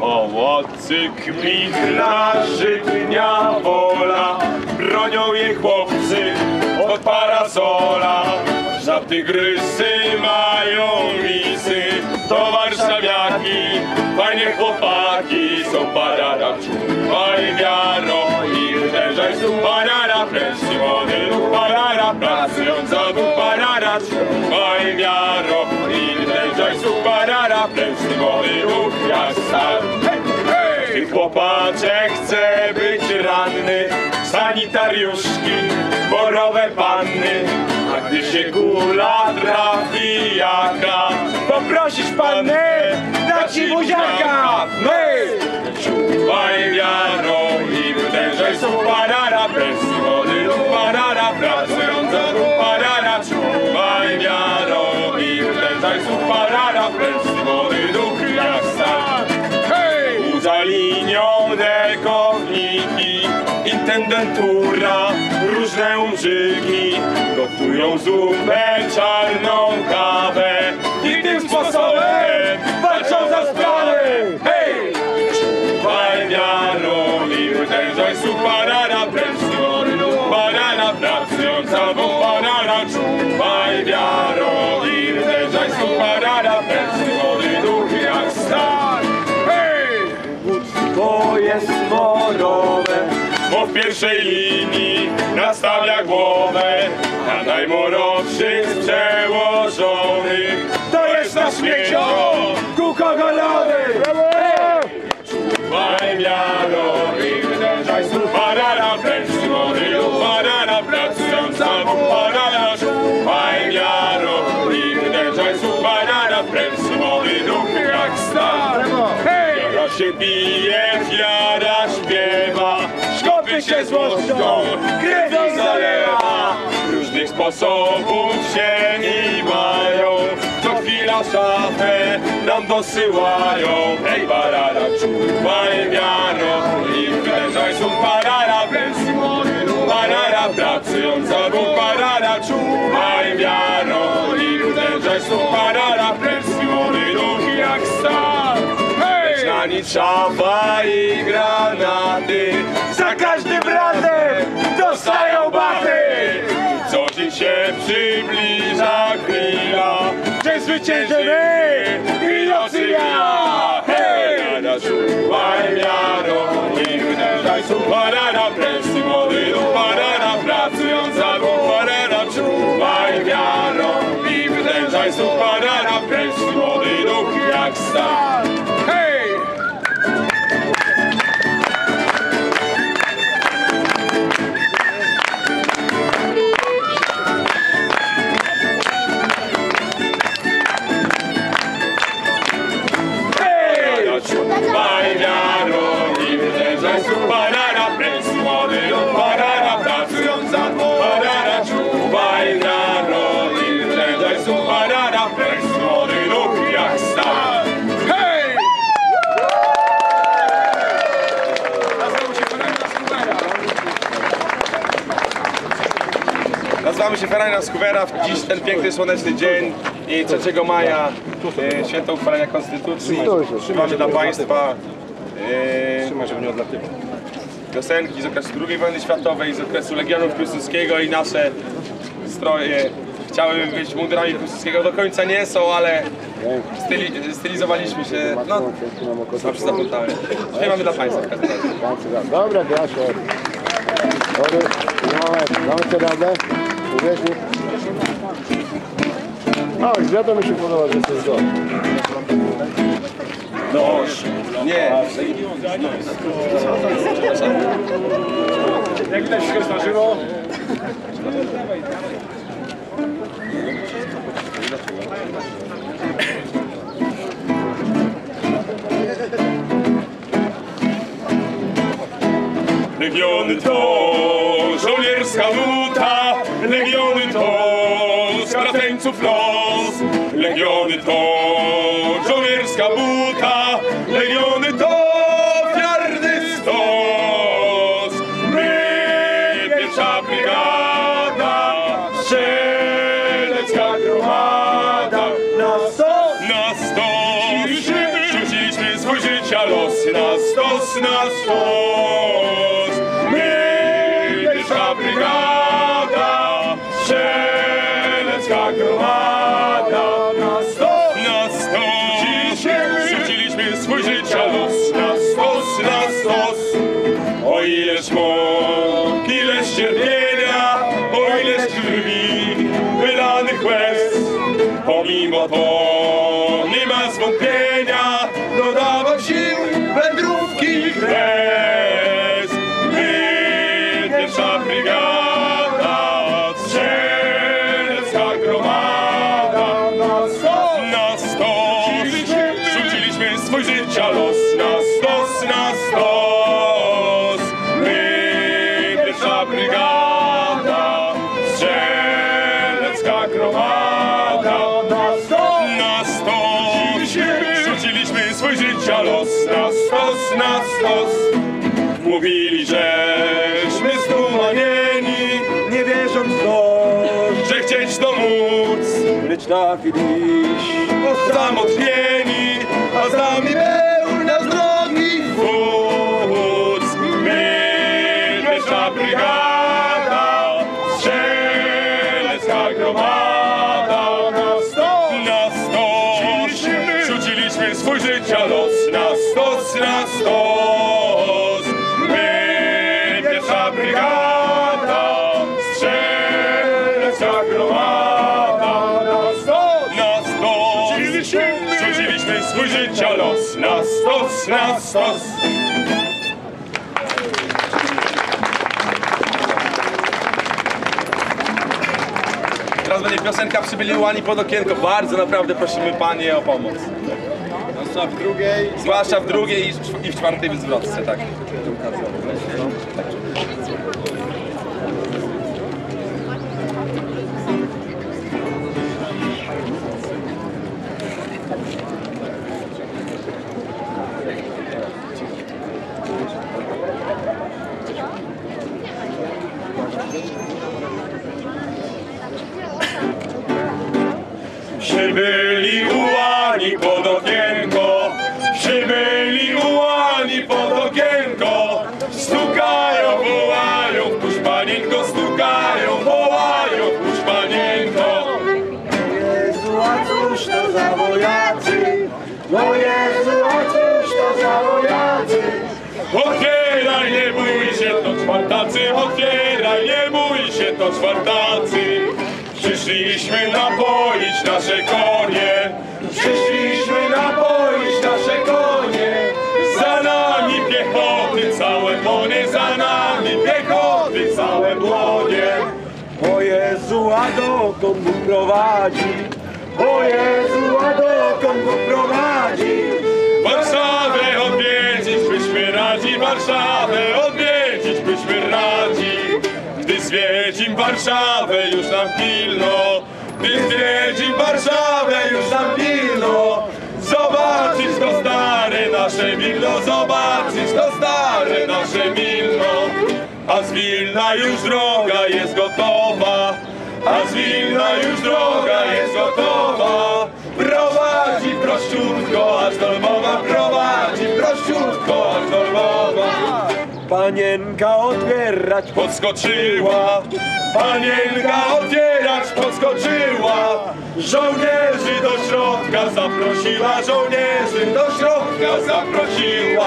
Owocy kmitna, żytnia wola, bronią jej chłopcy od parasola. Za tygrysy mają lisy, to warszawiaki, fajnie chłopaki, są. Parada, czuwaj wiaro i uderzaj parada, lub parada, presji młody lub jak stal. Ty chłopaczek chce być ranny, sanitariuszki, borowe panny. A gdy się kula trafi jaka, poprosisz pannę, da ci buziaka. My! Czuwaj wiaro i intendentura, różne umrzyki Gotują zupę, czarną kawę. I tym sposobem walczą za sprawę. Hej! Czuwaj wiaro i uderzaj su parara Presjory parara, pracująca bo parara Czuwaj wiaro i uderzaj su parara Presjory duch jak star. Hej! Bo w pierwszej linii nastawia głowę na najmłodszych z przełożonych. To jest nasz śmiecią, kukogolowy! Czuwaj miaro i uderzaj su parara, pędzi młody lub parara, pracująca lub parara. Czuwaj i uderzaj su parara, pędzi młody duch jak star. Hej! Się bije, szkopy się złością, krew zalewa. Różnych sposobów się i mają, co chwila szafę nam dosyłają. Hej barara, czuwaj wiaro i uderzaj su parara, bez parara, pracująca bu parara, czuwaj wiaro i uderzaj su parara, bez ruch jak stal. Hej! Na nic szafa i granaty, za każdym że zwyciężymy i nocy mija. Hej! Czuwaj miaro i uderzaj su parara, presji młody lub parara, pracująca lub parara, czuwaj miaro i uderzaj su parara, presji młody lub jak stal. Ferrari Skubera, dziś ten piękny słoneczny dzień i 3 maja e, święto uchwalenia Konstytucji. Mamy dla Państwa e, piosenki z okresu II wojny światowej, z okresu Legionów Piłsudskiego i nasze stroje chciałyby być mundurami Piłsudskiego, do końca nie są, ale styli, stylizowaliśmy się, no, sam się zaplątałem. Śpiewamy dla Państwa w każdym razie. Dobra, Grasio. Dobry, moment, mamy co radę? Uwierz mi. O, wiadomo mi się podoba, że to jest go. Noż, nie, Jak widać wszystko zdarzyło. Legiony to żołnierska nuta, legiony to straceńców los. Legiony to żołnierska buta, legiony to ofiarny stos. My, pierwsza brygada, Pomimo to nie ma zwątpienia, dodawał sił wędrówki kres. My, pierwsza brygada, strzelecka gromada, na stos, na stos, rzuciliśmy! Swój życia los, los, na stos, na stos. Mówili, żeśmy zdumanieni, Nie wierząc w to, że chcieć to móc. lecz trafiliśmy Samotnieni, brygada, strzelecka gromada. Na stos, na stos, rzuciliśmy swój życia los. Na stos, na stos. Teraz będzie piosenka Przybyli łani pod okienko. Bardzo naprawdę prosimy Panie o pomoc. Zwłaszcza w drugiej. Zwłaszcza w drugiej i w- i w czwartej zwrotce, tak. Przybyli ułani pod okienko, przybyli ułani pod okienko. Stukają, wołają, puść panienko, stukają, wołają, puść panienko. Jezu, a cóż to za wojacy? O Jezu, a cóż to za wojacy? Otwieraj, nie bój się, to czwartacy, otwieraj, nie bój się, to czwartacy. Przyszliśmy napoić nasze konie, przyszliśmy napoić nasze konie. Za nami piechoty całe dłonie, za nami piechoty całe dłonie. O Jezu, a dokąd Bóg prowadzi? O Jezu, a dokąd Bóg prowadzi? Warszawę odwiedzić byśmy radzi, Warszawę Warszawę już nam pilno, gdy Warszawę już nam pilno. Zobaczyć to stare nasze Wilno, zobaczyć to stare nasze Wilno. A z Wilna już droga jest gotowa, a z Wilna już droga jest gotowa. Prowadzi prościutko aż do Lwowa, Panienka otwierać Podskoczyła, panienka otwierać podskoczyła. Żołnierzy do środka zaprosiła, żołnierzy do środka zaprosiła.